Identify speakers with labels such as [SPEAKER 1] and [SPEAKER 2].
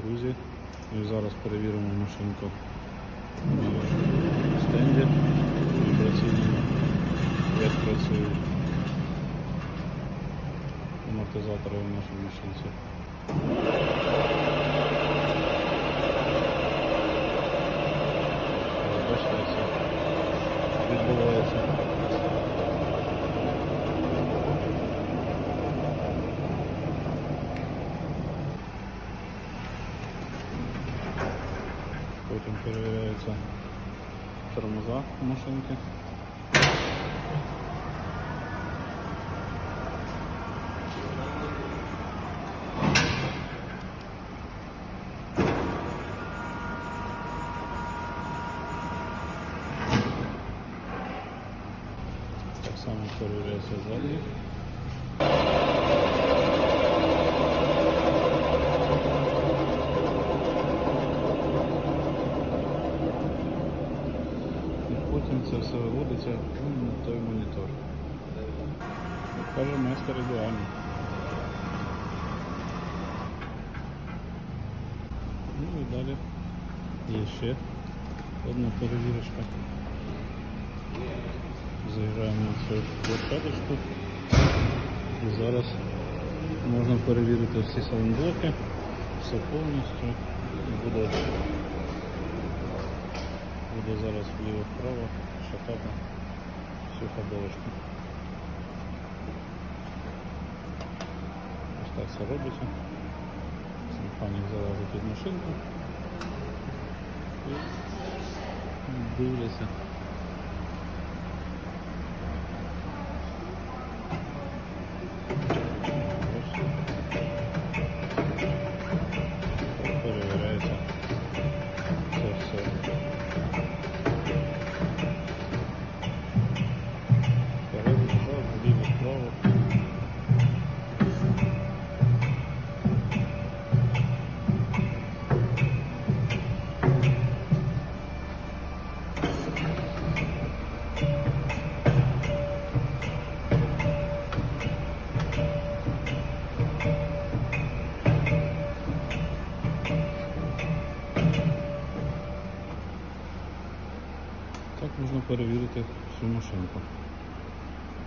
[SPEAKER 1] друзі. Ми зараз перевіримо машинку на стенді. Вібраційному. Як працюють амортизатори в нашій машинці. Бачите, це відбувається. Потім перевіряються тормоза машинки. Так само перевіряється задній. Потім це все виводиться на той монітор. Каже майстер ідеально. Ну і далі є ще одна перевірочка. Заїжджаємо на цю площадочку. І зараз можна перевірити всі саундблоки, все повністю. Буде, буде зараз вліво-вправо, шатати всю ходовочку. Ось так все робиться. Механік залазить під машинку і дивляться. Так можна перевірити всю машинку.